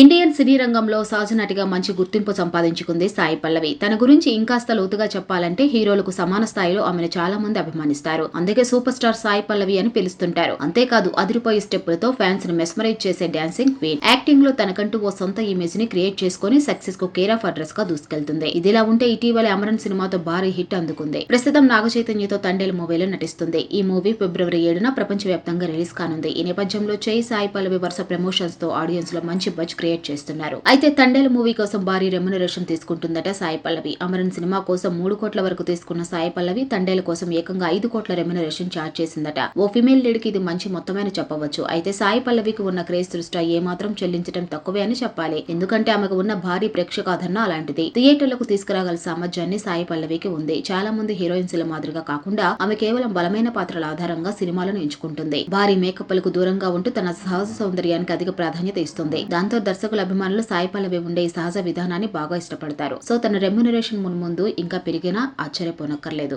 Indian cine రంగంలో సహజనటిగా మంచి గుర్తింపు సంపాదించుకుంది సాయి పల్లవి. తన గురించి ఇంకాస్త లోతుగా చెప్పాలంటే హీరోలకు సమాన స్థాయిలో ఆమెను చాలా మంది అభిమానిస్తారు. అందుకే సూపర్ స్టార్ సాయి పల్లవి అని పిలుస్తుంటారు. అంతేకాదు అదిరిపోయే స్టెప్పులతో ఫ్యాన్స్ను మెస్మరైజ్ చేసే డాన్సింగ్ క్వీన్. యాక్టింగ్లో తనకంటూ ఓ సొంత ఇమేజ్ని క్రియేట్ చేసుకుని సక్సెస్కు కేర్ ఆఫ్ అడ్రస్గా దూసుకెళ్తుంది. ఇదిలా ఉంటే ఇటీవల అమరన్ సినిమాతో భారీ హిట్ అందుకుంది. ప్రస్తుతం నాగ చైతన్యతో తండేలు మూవీలో నటిస్తుంది. ఈ మూవీ ఫిబ్రవరి ఏడున ప్రపంచవ్యాప్తంగా రిలీజ్ కానుంది. ఈ నేపథ్యంలో చేయి సాయి పల్లవి వరుస ప్రమోషన్స్తో ఆడియన్స్లో మంచి బజ్ క్రియేట్ చేస్తున్నారు. అయితే తండేలు మూవీ కోసం భారీ రెమ్యునరేషన్ తీసుకుంటుందట సాయి పల్లవి. అమరన్ సినిమా కోసం మూడు కోట్ల వరకు తీసుకున్న సాయి పల్లవి తండేల కోసం ఏకంగా ఐదు కోట్ల రెమ్యునరేషన్ చార్జ్ చేసిందట. ఓ ఫిమేల్ లీడ్కి ఇది మంచి మొత్తమైన చెప్పవచ్చు. అయితే సాయి పల్లవికి ఉన్న క్రేజ్ దృష్ట్యా ఏమాత్రం చెల్లించడం తక్కువే అని చెప్పాలి. ఎందుకంటే ఆమెకు ఉన్న భారీ ప్రేక్షకాదరణ అలాంటిది. థియేటర్లకు తీసుకురాగల సామర్థ్యాన్ని సాయి పల్లవికి ఉంది. చాలా మంది హీరోయిన్స్ల మాదిరిగా కాకుండా ఆమె కేవలం బలమైన పాత్రల ఆధారంగా సినిమాలను ఎంచుకుంటుంది. భారీ మేకప్లకు దూరంగా ఉంటూ తన సహజ సౌందర్యానికి అధిక ప్రాధాన్యత ఇస్తుంది. దాంతో దర్శకుల అభిమానులు సాయి పల్లవి ఉండే ఈ సహజ విధానాన్ని బాగా ఇష్టపడతారు. సో తన రెమ్యునరేషన్ మున్ముందు ఇంకా పెరిగినా ఆశ్చర్యపోనక్కర్లేదు.